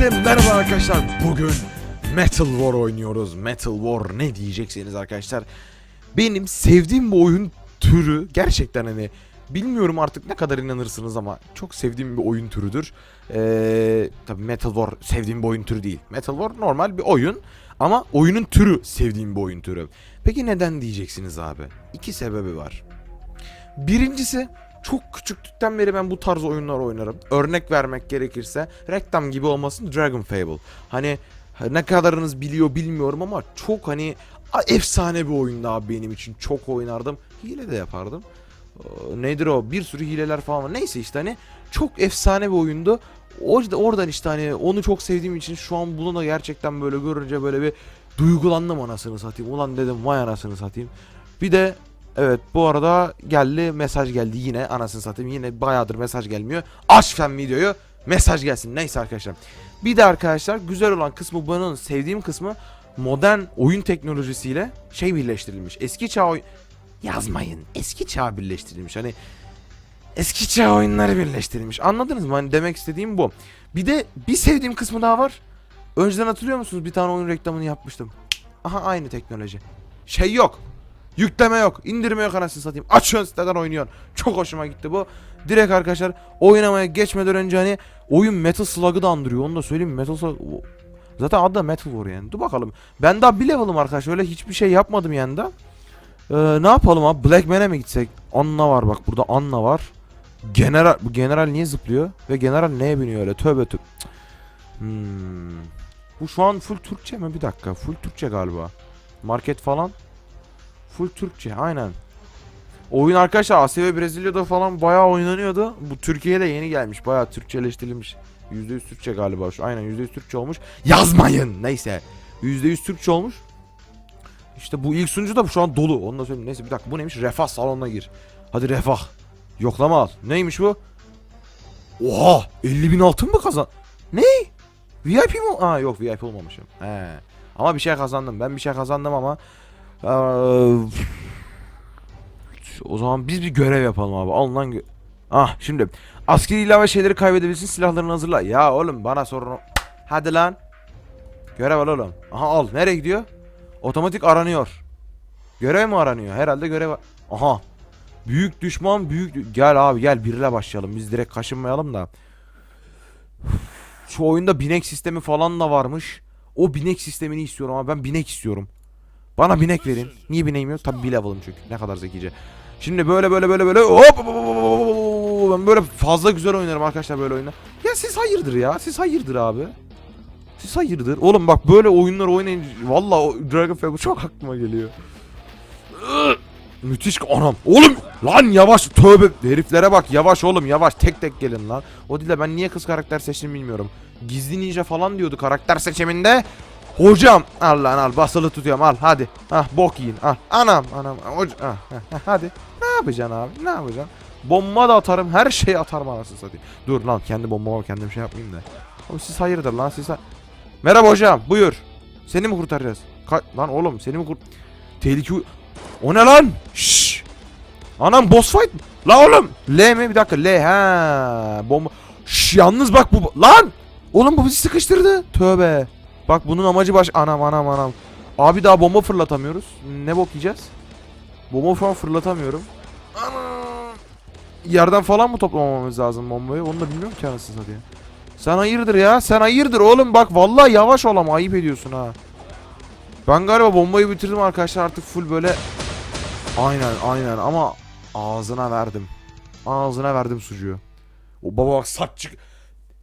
Herkese merhaba arkadaşlar. Bugün Metal War oynuyoruz. Metal War ne diyeceksiniz arkadaşlar? Benim sevdiğim bu oyun türü gerçekten hani bilmiyorum artık ne kadar inanırsınız ama çok sevdiğim bir oyun türüdür. Ee, tabii Metal War sevdiğim bir oyun türü değil. Metal War normal bir oyun ama oyunun türü sevdiğim bir oyun türü. Peki neden diyeceksiniz abi? İki sebebi var. Birincisi çok küçüklükten beri ben bu tarz oyunlar oynarım. Örnek vermek gerekirse reklam gibi olmasın Dragon Fable. Hani ne kadarınız biliyor bilmiyorum ama çok hani efsane bir oyundu abi benim için. Çok oynardım. Hile de yapardım. Ee, Nedir o? Bir sürü hileler falan var. Neyse işte hani çok efsane bir oyundu. Orada, oradan işte hani onu çok sevdiğim için şu an bunu da gerçekten böyle görünce böyle bir duygulandım anasını satayım. Ulan dedim vay anasını satayım. Bir de Evet bu arada geldi mesaj geldi yine anasını satayım yine bayağıdır mesaj gelmiyor. Aç fen videoyu mesaj gelsin neyse arkadaşlar. Bir de arkadaşlar güzel olan kısmı bunun sevdiğim kısmı modern oyun teknolojisiyle şey birleştirilmiş. Eski çağ oy- yazmayın eski çağ birleştirilmiş hani eski çağ oyunları birleştirilmiş anladınız mı? Hani demek istediğim bu. Bir de bir sevdiğim kısmı daha var. Önceden hatırlıyor musunuz bir tane oyun reklamını yapmıştım. Aha aynı teknoloji. Şey yok. Yükleme yok. indirme yok anasını satayım. Açıyorsun siteden oynuyorsun. Çok hoşuma gitti bu. Direkt arkadaşlar oynamaya geçmeden önce hani oyun Metal Slug'ı da andırıyor. Onu da söyleyeyim? Metal Slug... Zaten adı da Metal War yani. Dur bakalım. Ben daha bir level'ım arkadaşlar. Öyle hiçbir şey yapmadım yanında. Ee, ne yapalım abi? Black Man'e mi gitsek? Anna var bak. Burada Anna var. General... Bu general niye zıplıyor? Ve general neye biniyor öyle? Tövbe tövbe. Hmm. Bu şu an full Türkçe mi? Bir dakika. Full Türkçe galiba. Market falan. Full Türkçe aynen. Oyun arkadaşlar Asya ve Brezilya'da falan bayağı oynanıyordu. Bu Türkiye'de yeni gelmiş. Bayağı Türkçeleştirilmiş. %100 Türkçe galiba şu. Aynen %100 Türkçe olmuş. Yazmayın. Neyse. %100 Türkçe olmuş. İşte bu ilk sunucu da şu an dolu. Onu da söyleyeyim. Neyse bir dakika bu neymiş? Refah salonuna gir. Hadi refah. Yoklama al. Neymiş bu? Oha! 50 bin altın mı kazan? Ne? VIP mi? Aa yok VIP olmamışım. He. Ama bir şey kazandım. Ben bir şey kazandım ama o zaman biz bir görev yapalım abi. Al lan gö- Ah şimdi askeri ilave şeyleri kaybedebilirsin silahlarını hazırla. Ya oğlum bana sorun. Hadi lan. Görev al oğlum. Aha al. Nereye gidiyor? Otomatik aranıyor. Görev mi aranıyor? Herhalde görev. Aha. Büyük düşman büyük. Gel abi gel birle başlayalım. Biz direkt kaşınmayalım da. Şu oyunda binek sistemi falan da varmış. O binek sistemini istiyorum ama ben binek istiyorum. Bana binek verin. Niye bineğim yok? Tabii bir level'ım çünkü. Ne kadar zekice. Şimdi böyle böyle böyle böyle hop ben böyle fazla güzel oynarım arkadaşlar böyle oyunu. Ya siz hayırdır ya? Siz hayırdır abi? Siz hayırdır? Oğlum bak böyle oyunlar oynayınca valla Dragon Fable çok aklıma geliyor. Müthiş anam. Oğlum lan yavaş tövbe heriflere bak yavaş oğlum yavaş tek tek gelin lan. O değil de ben niye kız karakter seçtim bilmiyorum. Gizli ninja falan diyordu karakter seçiminde. Hocam al lan al basılı tutuyorum al hadi. Ah bok yiyin al. Anam anam. Hoca, ah, ah, ah, hadi. Ne yapacaksın abi ne yapacaksın? Bomba da atarım her şeyi atarım anasını satayım. Dur lan kendi bombama kendim şey yapmayayım da. Oğlum siz hayırdır lan siz ha- Merhaba hocam buyur. Seni mi kurtaracağız? Ka- lan oğlum seni mi kurt... Tehlike... O ne lan? Şşş. Anam boss fight. mi? La oğlum. L mi? Bir dakika L ha. Bomba. Şşş yalnız bak bu. Lan. Oğlum bu bizi sıkıştırdı. Tövbe. Bak bunun amacı baş... Anam anam anam. Abi daha bomba fırlatamıyoruz. Ne bok yiyeceğiz? Bomba falan fırlatamıyorum. Anam. Yerden falan mı toplamamız lazım bombayı? Onu da bilmiyorum ki anasını satayım. Sen hayırdır ya? Sen hayırdır oğlum bak vallahi yavaş ol ama ayıp ediyorsun ha. Ben galiba bombayı bitirdim arkadaşlar artık full böyle Aynen aynen ama ağzına verdim. Ağzına verdim sucuğu. O baba bak saç çık.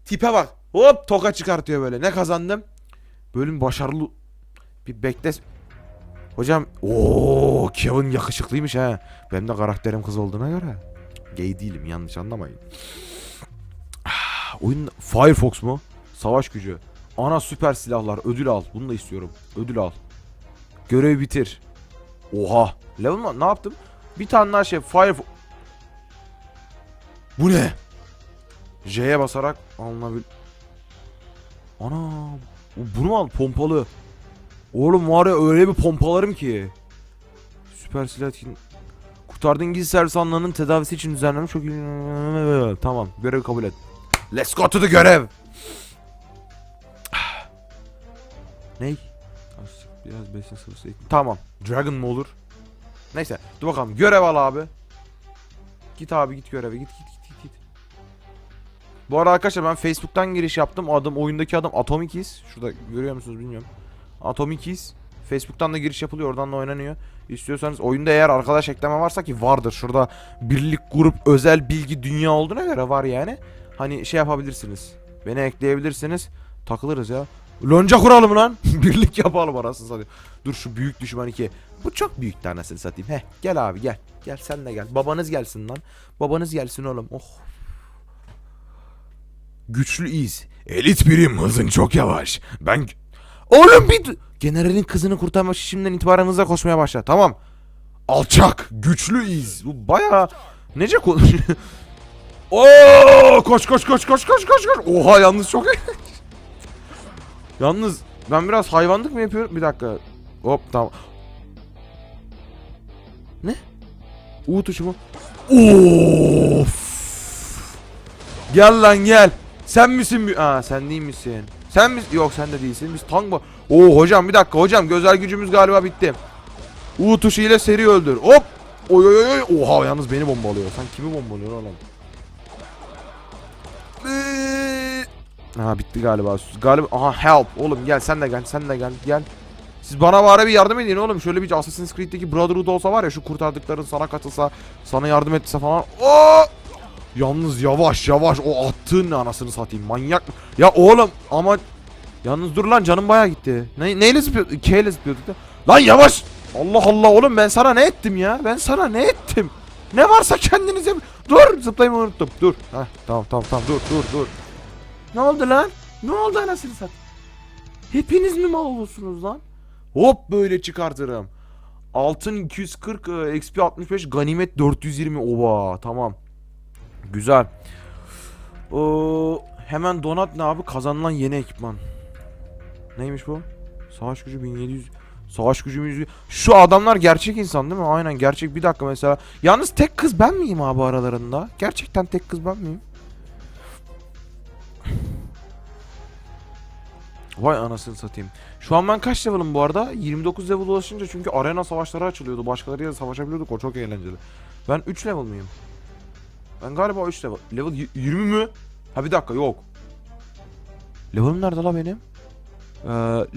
Tipe bak. Hop toka çıkartıyor böyle. Ne kazandım? Bölüm başarılı. Bir bekle. Hocam o Kevin yakışıklıymış ha. Benim de karakterim kız olduğuna göre. Gay değilim yanlış anlamayın. Oyun Firefox mu? Savaş gücü. Ana süper silahlar. Ödül al. Bunu da istiyorum. Ödül al. Görev bitir. Oha. Level mı? Ne yaptım? Bir tane daha şey. Fire... Bu ne? J'ye basarak alınabil... Ana. Bunu al? Pompalı. Oğlum var ya öyle bir pompalarım ki. Süper silah etkin... Kurtardığın gizli servis anlarının tedavisi için düzenlenmiş çok iyi. Tamam. Görev kabul et. Let's go to the görev. Ney? Biraz sıvısı ekle. Tamam. Dragon mı olur? Neyse. Dur bakalım. Görev al abi. Git abi git göreve. Git. git. Bu arada arkadaşlar ben Facebook'tan giriş yaptım. O Adam oyundaki adam Atomic Is. Şurada görüyor musunuz bilmiyorum. Atomic Is. Facebook'tan da giriş yapılıyor. Oradan da oynanıyor. İstiyorsanız oyunda eğer arkadaş ekleme varsa ki vardır. Şurada birlik grup özel bilgi dünya olduğuna göre var yani. Hani şey yapabilirsiniz. Beni ekleyebilirsiniz. Takılırız ya. Lonca kuralım lan. birlik yapalım arasını satayım. Dur şu büyük düşman 2. Bu çok büyük tanesini satayım. Heh gel abi gel. Gel sen de gel. Babanız gelsin lan. Babanız gelsin oğlum. Oh. Güçlü iz. Elit birim hızın çok yavaş. Ben... Oğlum bir... Generalin kızını kurtarmak için şimdiden itibaren hızla koşmaya başla. Tamam. Alçak. Güçlü iz. Bu baya... Nece konuşuyor? Oo, koş koş koş koş koş koş koş. Oha yalnız çok Yalnız ben biraz hayvanlık mı yapıyorum? Bir dakika. Hop tamam. Ne? U tuşu mu? Of. Gel lan gel. Sen misin? Aa sen değil misin? Sen misin? Yok sen de değilsin. Biz tank mı? Oo hocam bir dakika hocam gözel gücümüz galiba bitti. U tuşu ile seri öldür. Hop. Oy oy oy. Oha yalnız beni bombalıyor. Sen kimi bombalıyorsun oğlum? Ha bitti galiba. Galiba aha help. Oğlum gel sen de gel. Sen de gel. Gel. Siz bana bari bir yardım edin oğlum. Şöyle bir Assassin's Creed'deki Brotherhood olsa var ya şu kurtardıkların sana katılsa, sana yardım etse falan. Oo! Yalnız yavaş yavaş o attığın ne anasını satayım. Manyak. mı? Ya oğlum ama yalnız dur lan canım baya gitti. Ne neyle zıplıyorduk? K ile zıplıyorduk da. Lan yavaş. Allah Allah oğlum ben sana ne ettim ya? Ben sana ne ettim? Ne varsa kendinize Dur zıplaymayı unuttum. Dur. Heh, tamam tamam tamam dur dur dur. Ne oldu lan? Ne oldu anasını sat? Hepiniz mi mal olursunuz lan? Hop böyle çıkartırım. Altın 240, e, XP 65, ganimet 420. Oba tamam. Güzel. Oo, hemen donat ne abi? Kazanılan yeni ekipman. Neymiş bu? Savaş gücü 1700. Savaş gücümüz... Şu adamlar gerçek insan değil mi? Aynen gerçek. Bir dakika mesela. Yalnız tek kız ben miyim abi aralarında? Gerçekten tek kız ben miyim? Vay anasını satayım. Şu an ben kaç level'ım bu arada? 29 level ulaşınca çünkü arena savaşları açılıyordu. Başkalarıyla savaşabiliyorduk. O çok eğlenceli. Ben 3 level mıyım? Ben galiba 3 level. Level y- 20 mü? Ha bir dakika yok. Level'ım nerede la benim? Ee,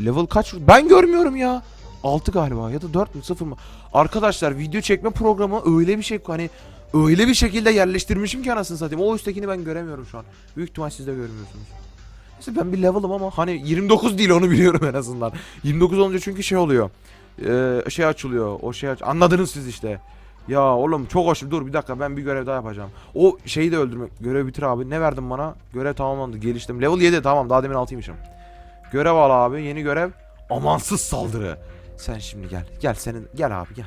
level kaç? Ben görmüyorum ya. 6 galiba ya da 4 mü 0 mı? Arkadaşlar video çekme programı öyle bir şey hani öyle bir şekilde yerleştirmişim ki anasını satayım. O üsttekini ben göremiyorum şu an. Büyük ihtimal siz de görmüyorsunuz. Neyse ben bir level'ım ama hani 29 değil onu biliyorum en azından. 29 olunca çünkü şey oluyor. Ee, şey açılıyor. O şey aç. Anladınız siz işte. Ya oğlum çok hoş. Dur bir dakika ben bir görev daha yapacağım. O şeyi de öldürmek. Görev bitir abi. Ne verdin bana? Görev tamamlandı. Geliştim. Level 7 tamam. Daha demin 6'ymışım. Görev al abi. Yeni görev. Amansız saldırı. Sen şimdi gel. Gel senin. Gel abi gel.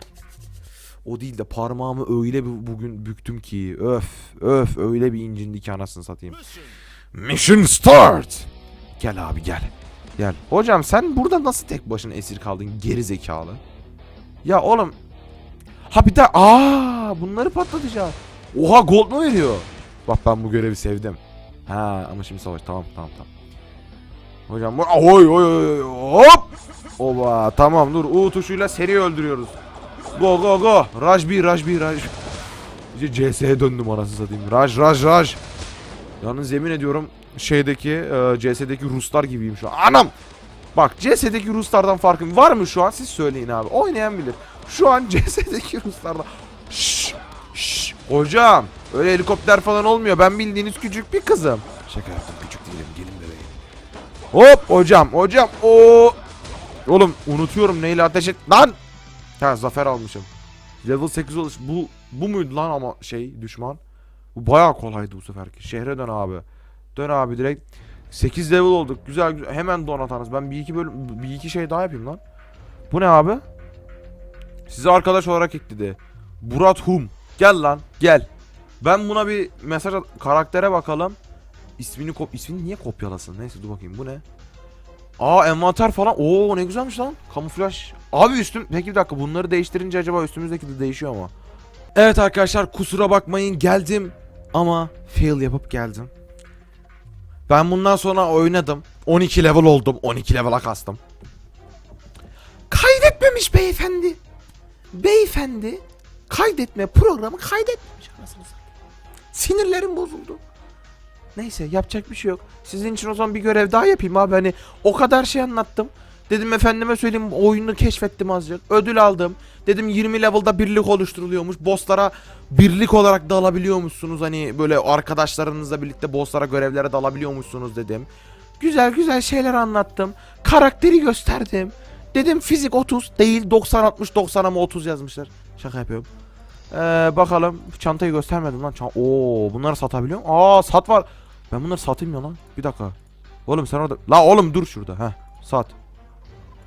O değil de parmağımı öyle bir bugün büktüm ki. Öf. Öf. Öyle bir incindi ki anasını satayım. Mission start. Gel abi gel. Gel. Hocam sen burada nasıl tek başına esir kaldın geri zekalı? Ya oğlum. Ha bir de aa bunları patlatacağız. Oha gold mu veriyor? Bak ben bu görevi sevdim. Ha ama şimdi savaş tamam tamam tamam. Hocam bu oy oy oy hop. Oba tamam dur U tuşuyla seri öldürüyoruz. Go go go. Raj bir Raj bir Raj. İyice CS'ye döndüm anasını satayım. Raj Raj Raj. Yalnız yemin ediyorum şeydeki e, CS'deki Ruslar gibiyim şu an. Anam! Bak CS'deki Ruslardan farkım var mı şu an siz söyleyin abi. Oynayan bilir. Şu an CS'deki Ruslardan. Şşş! Şşş! Hocam! Öyle helikopter falan olmuyor. Ben bildiğiniz küçük bir kızım. Şaka yaptım küçük değilim. Gelin bebeğim. Hop hocam hocam. o Oğlum unutuyorum neyle ateş et. Lan! Ha zafer almışım. Level 8 oluş. Bu, bu muydu lan ama şey düşman? Bu bayağı kolaydı bu seferki. Şehre dön abi. Dön abi direkt. 8 level olduk. Güzel güzel. Hemen donatanız. Ben bir iki bölüm bir iki şey daha yapayım lan. Bu ne abi? Sizi arkadaş olarak ekledi. Burat Hum. Gel lan. Gel. Ben buna bir mesaj at- karaktere bakalım. İsmini kop ismini niye kopyalasın? Neyse dur bakayım. Bu ne? Aa envanter falan. Oo ne güzelmiş lan. Kamuflaj. Abi üstüm. Peki bir dakika bunları değiştirince acaba üstümüzdeki de değişiyor mu? Evet arkadaşlar kusura bakmayın geldim ama fail yapıp geldim. Ben bundan sonra oynadım. 12 level oldum. 12 level'a kastım. Neymiş beyefendi? Beyefendi kaydetme programı kaydetmemiş anasını. Sinirlerim bozuldu. Neyse yapacak bir şey yok. Sizin için o zaman bir görev daha yapayım abi. Hani o kadar şey anlattım. Dedim efendime söyleyeyim oyunu keşfettim azıcık. Ödül aldım. Dedim 20 level'da birlik oluşturuluyormuş. Bosslara birlik olarak dalabiliyormuşsunuz. Hani böyle arkadaşlarınızla birlikte bosslara görevlere dalabiliyormuşsunuz dedim. Güzel güzel şeyler anlattım. Karakteri gösterdim. Dedim fizik 30 değil 90 60 90 ama 30 yazmışlar. Şaka yapıyorum. Ee, bakalım çantayı göstermedim lan. Çan Oo bunları satabiliyor muyum? Aa sat var. Ben bunları satayım ya lan. Bir dakika. Oğlum sen orada. La oğlum dur şurada. Heh sat.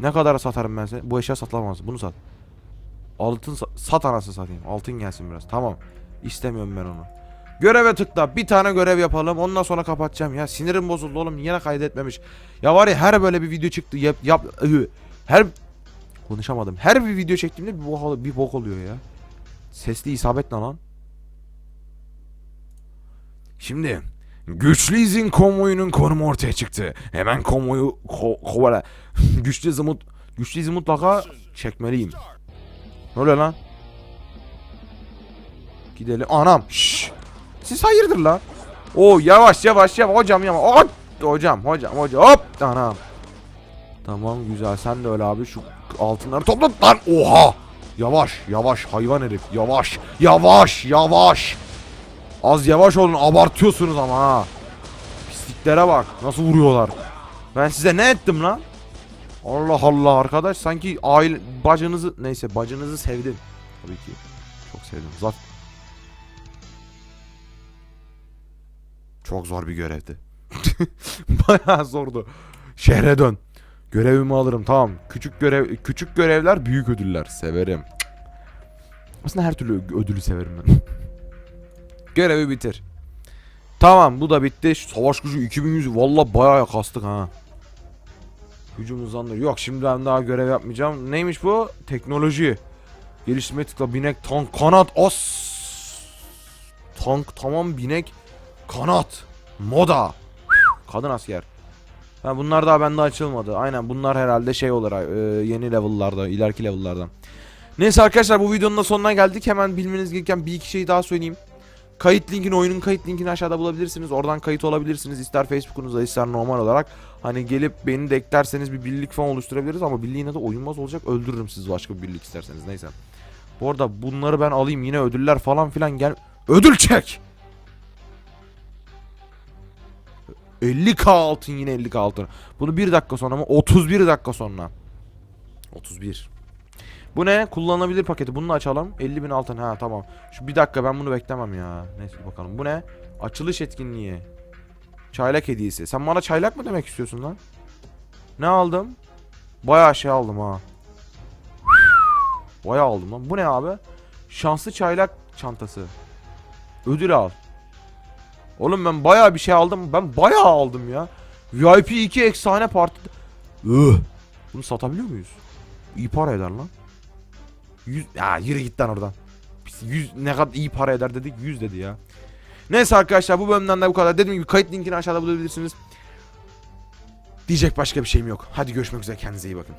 Ne kadara satarım ben seni? Bu eşya satılamaz. Bunu sat. Altın sa- sat anasını satayım. Altın gelsin biraz. Tamam. İstemiyorum ben onu. Göreve tıkla. Bir tane görev yapalım. Ondan sonra kapatacağım ya. Sinirim bozuldu oğlum. Yine kaydetmemiş. Ya var ya her böyle bir video çıktı. Yap, yap her konuşamadım. Her bir video çektiğimde bir bok, bir bok oluyor ya. Sesli isabet ne lan? Şimdi Güçlü izin konvoyunun konumu ortaya çıktı. Hemen konvoyu ko kovala. güçlü izi mut güçlü izi mutlaka çekmeliyim. Ne oluyor lan? Gidelim. Anam. Şşş. Siz hayırdır lan? Oo yavaş yavaş yavaş hocam yavaş. Hocam hocam hocam hop. Anam. Tamam güzel sen de öyle abi şu altınları topla lan. Oha. Yavaş yavaş hayvan herif yavaş yavaş yavaş. Az yavaş olun abartıyorsunuz ama ha. Pisliklere bak nasıl vuruyorlar. Ben size ne ettim lan? Allah Allah arkadaş sanki aile bacınızı neyse bacınızı sevdim. Tabii ki. Çok sevdim. Zat Çok zor bir görevdi. Bayağı zordu. Şehre dön. Görevimi alırım tamam. Küçük görev küçük görevler büyük ödüller severim. Aslında her türlü ödülü severim ben. Görevi bitir. Tamam bu da bitti. Savaş gücü 2100 valla bayağı kastık ha. Hücum hızlandırıyor. Yok şimdi ben daha görev yapmayacağım. Neymiş bu? Teknoloji. Geliştirme tıkla binek tank kanat os. Tank tamam binek kanat. Moda. Kadın asker. Ha, bunlar daha bende açılmadı. Aynen bunlar herhalde şey olarak e, yeni level'larda, ileriki level'lardan. Neyse arkadaşlar bu videonun da sonuna geldik. Hemen bilmeniz gereken bir iki şey daha söyleyeyim. Kayıt linkini, oyunun kayıt linkini aşağıda bulabilirsiniz. Oradan kayıt olabilirsiniz. İster Facebook'unuzda ister normal olarak. Hani gelip beni de eklerseniz bir birlik falan oluşturabiliriz ama birliğin adı oyunmaz olacak. Öldürürüm sizi başka bir birlik isterseniz. Neyse. Bu arada bunları ben alayım. Yine ödüller falan filan gel. Ödül çek! 50k altın yine 50k altın. Bunu 1 dakika sonra mı? 31 dakika sonra. 31. Bu ne? Kullanılabilir paketi. Bunu da açalım. 50 bin altın. Ha tamam. Şu bir dakika ben bunu beklemem ya. Neyse bakalım. Bu ne? Açılış etkinliği. Çaylak hediyesi. Sen bana çaylak mı demek istiyorsun lan? Ne aldım? Bayağı şey aldım ha. Bayağı aldım lan. Bu ne abi? Şanslı çaylak çantası. Ödül al. Oğlum ben bayağı bir şey aldım. Ben bayağı aldım ya. VIP 2 efsane parti. Üh. Bunu satabiliyor muyuz? İyi para eder lan. 100 ya yürü git lan oradan. Biz 100 ne kadar iyi para eder dedik 100 dedi ya. Neyse arkadaşlar bu bölümden de bu kadar. Dediğim gibi kayıt linkini aşağıda bulabilirsiniz. Diyecek başka bir şeyim yok. Hadi görüşmek üzere kendinize iyi bakın.